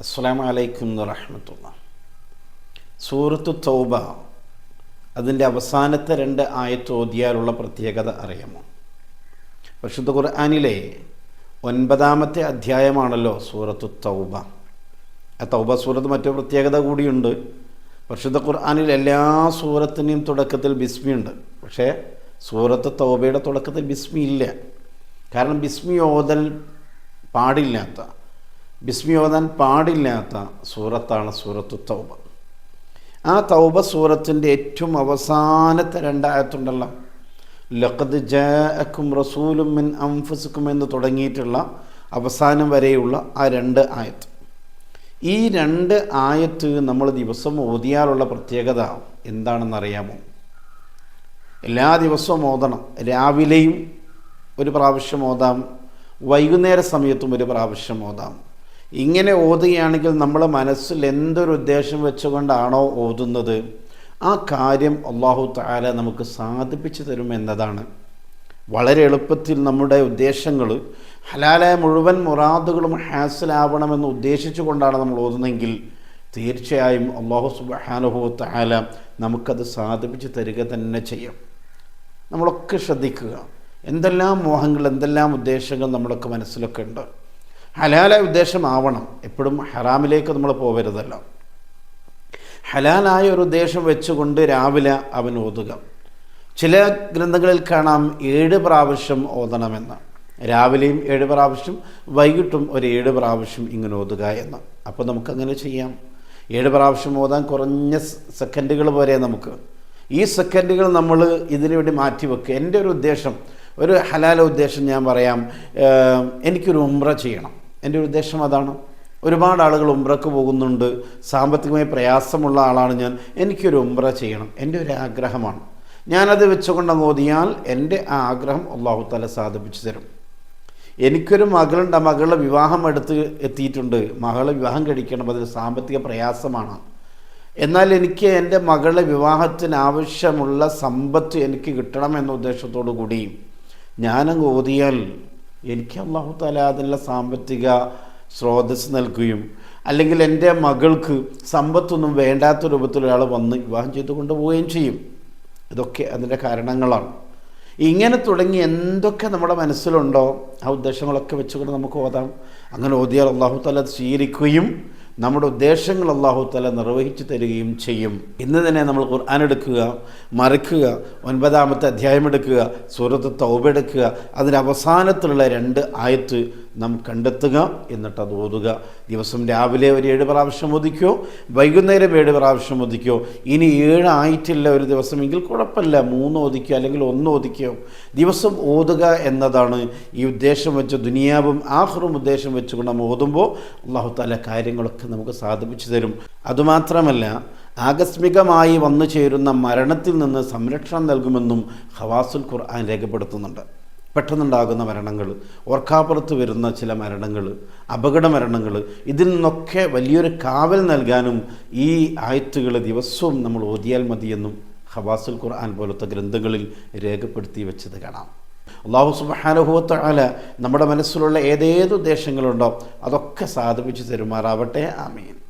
അസ്സലാമു അലൈക്കും വറഹമത്തുള്ള സൂറത്ത് തൗബ അതിന്റെ അവസാനത്തെ രണ്ട് ആയത്ത് ഓതിയാലുള്ള പ്രത്യേകത അറിയാമോ? പരിശുദ്ധ ഖുർആാനിലെ ഒൻപതാമത്തെ അധ്യായമാണല്ലോ സൂറത്ത് തൗബ. ആ തൗബ സൂറത്ത് മറ്റൊരു പ്രത്യേകത കൂടിയുണ്ട്. പരിശുദ്ധ ഖുർആാനിൽ എല്ലാ സൂറത്തിന്റെയും തുടക്കത്തിൽ ബിസ്മിയുണ്ട്. പക്ഷേ സൂറത്ത് തൗബയുടെ തുടക്കത്തിൽ ബിസ്മി ഇല്ല കാരണം ബിസ്മി ഓതൽ പാടില്ലാത്ത ബിസ്മി ഓതാൻ പാടില്ലാത്ത സൂറത്താണ് സൂറത്തു തൗബ. ആ തൗബ സൂറത്തിന്റെ ഏറ്റവും അവസാനത്തെ രണ്ടായത്തുണ്ടല്ലോ. ലഖദ് ജും റസൂലും മിൻ അംഫുസുക്കും എന്ന് തുടങ്ങിയിട്ടുള്ള അവസാനം വരെയുള്ള ആ രണ്ട് ആയത്ത്. ഈ രണ്ട് ആയത്ത് നമ്മൾ ദിവസം ഓതിയാലുള്ള പ്രത്യേകത എന്താണെന്നറിയാമോ? എല്ലാ ദിവസവും ഓതണം. രാവിലെയും ഒരു പ്രാവശ്യം ഓതാം. വൈകുന്നേര സമയത്തും ഒരു പ്രാവശ്യം ഓതാം. ഇങ്ങനെ ഓതുകയാണെങ്കിൽ നമ്മൾ മനസ്സിൽ എന്തൊരു ഉദ്ദേശം വെച്ചുകൊണ്ടാണോ ഓതുന്നത്? ആ കാര്യം അള്ളാഹു താല നമുക്ക് സാധിപ്പിച്ചു തരും എന്നതാണ്. വളരെ എളുപ്പത്തിൽ നമ്മുടെ ഉദ്ദേശങ്ങൾ ഹലാലായ മുഴുവൻ മുറാദുകളും ഹാസിലാവണമെന്ന് ഉദ്ദേശിച്ചു കൊണ്ടാണ് നമ്മൾ ഓതുന്നതെങ്കിൽ തീർച്ചയായും അള്ളാഹു സുബാനുഹു താല നമുക്കത് സാധിപ്പിച്ച് തരിക തന്നെ ചെയ്യും. നമ്മളൊക്കെ ശ്രദ്ധിക്കുക. എന്തെല്ലാം മോഹങ്ങൾ എന്തെല്ലാം ഉദ്ദേശങ്ങൾ നമ്മളൊക്കെ മനസ്സിലൊക്കെ ഉണ്ട്. ഹലാലായ ഉദ്ദേശമാവണം. എപ്പോഴും ഹറാമിലേക്ക് നമ്മൾ പോകരുതല്ലോ ഹലാലായ ഒരു ഉദ്ദേശം വെച്ചുകൊണ്ട് രാവിലെ അവൻ ഓതുക. ചില ഗ്രന്ഥങ്ങളിൽ കാണാം ഏഴ് പ്രാവശ്യം ഓതണമെന്ന്. രാവിലെയും ഏഴ് പ്രാവശ്യം വൈകിട്ടും ഒരു ഏഴ് പ്രാവശ്യം ഇങ്ങനെ ഓതുക എന്ന്. അപ്പോൾ നമുക്കങ്ങനെ ചെയ്യാം. ഏഴ് പ്രാവശ്യം ഓതാൻ കുറഞ്ഞ സെക്കൻഡുകൾ വരെ നമുക്ക്. ഈ സെക്കൻഡുകൾ നമ്മൾ ഇതിനു വേണ്ടി മാറ്റിവെക്കുക എന്റെ ഒരു ഉദ്ദേശം ഒരു ഹലാല ഉദ്ദേശം ഞാൻ പറയാം. എനിക്കൊരു ഉമ്ര ചെയ്യണം. എന്റെ ഒരു ഉദ്ദേശം അതാണ്. ഒരുപാട് ആളുകൾ ഉംറക്ക് പോകുന്നുണ്ട്. സാമ്പത്തികമായി പ്രയാസമുള്ള ആളാണ് ഞാൻ. എനിക്കൊരു ഉംറ ചെയ്യണം. എന്റെ ഒരു ആഗ്രഹമാണ്. ഞാനത് വെച്ചുകൊണ്ട് ഓതിയാൽ എന്റെ ആ ആഗ്രഹം അള്ളാഹു തല സാധിപ്പിച്ചു തരും. എനിക്കൊരു മകളുണ്ട്. ആ മകളുടെ വിവാഹം എടുത്ത് എത്തിയിട്ടുണ്ട്. മകളെ വിവാഹം കഴിക്കണം. അതിൽ സാമ്പത്തിക പ്രയാസമാണ്. എന്നാൽ എനിക്ക് എന്റെ മകളുടെ വിവാഹത്തിന് ആവശ്യമുള്ള സമ്പത്ത് എനിക്ക് കിട്ടണം എന്ന ഉദ്ദേശത്തോടു കൂടി ഞാനങ്ങ് ഓതിയാൽ എനിക്ക് അള്ളാഹു താല അതിനുള്ള സാമ്പത്തിക സ്രോതസ് നൽകുകയും അല്ലെങ്കിൽ എന്റെ മകൾക്ക് സമ്പത്തൊന്നും വേണ്ടാത്ത രൂപത്തിൽ ഒരാൾ വന്ന് വിവാഹം ചെയ്തു കൊണ്ടുപോവുകയും ചെയ്യും. ഇതൊക്കെ അതിന്റെ കാരണങ്ങളാണ്. ഇങ്ങനെ തുടങ്ങി എന്തൊക്കെ നമ്മുടെ മനസ്സിലുണ്ടോ ആ ഉദ്ദേശങ്ങളൊക്കെ വെച്ചുകൊണ്ട് നമുക്ക് ഓതാം. അങ്ങനെ ഓതിയാൽ അള്ളാഹു താല സ്വീകരിക്കുകയും നമ്മുടെ ഉദ്ദേശങ്ങൾ അള്ളാഹു തല നിർവഹിച്ചു തരികയും ചെയ്യും. ഇന്ന് തന്നെ നമ്മൾ ഖുർആൻ എടുക്കുക മറിക്കുക ഒൻപതാമത്തെ അധ്യായം എടുക്കുക സൂറത്ത് തൗബ എടുക്കുക. അതിന്റെ അവസാനത്തിലുള്ള രണ്ട് ആയത്ത് നാം കണ്ടെത്തുക എന്നിട്ട് അത് ഓതുക. ദിവസം രാവിലെ ഒരു ഏഴ് പ്രാവശ്യം ഒതുക്കോ വൈകുന്നേരം ഏഴ് പ്രാവശ്യം ഒതുക്കോ ഇനി ഏഴ് ആയിട്ടില്ല ഒരു ദിവസമെങ്കിൽ കുഴപ്പമില്ല. മൂന്ന് ഒതിക്കോ അല്ലെങ്കിൽ ഒന്ന് ഒതിക്കോ ദിവസം ഓതുക എന്നതാണ് ഈ ഉദ്ദേശം വെച്ച് ദുനിയാവും ആഹ്റും ഉദ്ദേശം വെച്ചുകൊണ്ട് നമ്മൾ ഓതുമ്പോൾ അള്ളാഹു താല കാര്യങ്ങളൊക്കെ നമുക്ക് സാധിപ്പിച്ചു തരും. അതുമാത്രമല്ല ആകസ്മികമായി വന്നു ചേരുന്ന മരണത്തിൽ നിന്ന് സംരക്ഷണം നൽകുമെന്നും ഹവാസുൽ ഖുർആൻ രേഖപ്പെടുത്തുന്നുണ്ട്. പെട്ടെന്നുണ്ടാകുന്ന മരണങ്ങൾ ഓർക്കാപ്പുറത്ത് വരുന്ന ചില മരണങ്ങൾ അപകട മരണങ്ങൾ ഇതിൽ നിന്നൊക്കെ വലിയൊരു കാവൽ നൽകാനും ഈ ആയത്തുകൾ ദിവസവും നമ്മൾ ഓതിയാൽ മതിയെന്നും ഹവാസുൽ ഖുർആൻ പോലത്തെ ഗ്രന്ഥങ്ങളിൽ രേഖപ്പെടുത്തി വെച്ചത് കാണാം. അള്ളാഹു സുബാനുഭവത്ത ആല നമ്മുടെ മനസ്സിലുള്ള ഏതേത് ഉദ്ദേശങ്ങളുണ്ടോ അതൊക്കെ സാധിപ്പിച്ച് തരുമാറാവട്ടെ. ആമീൻ.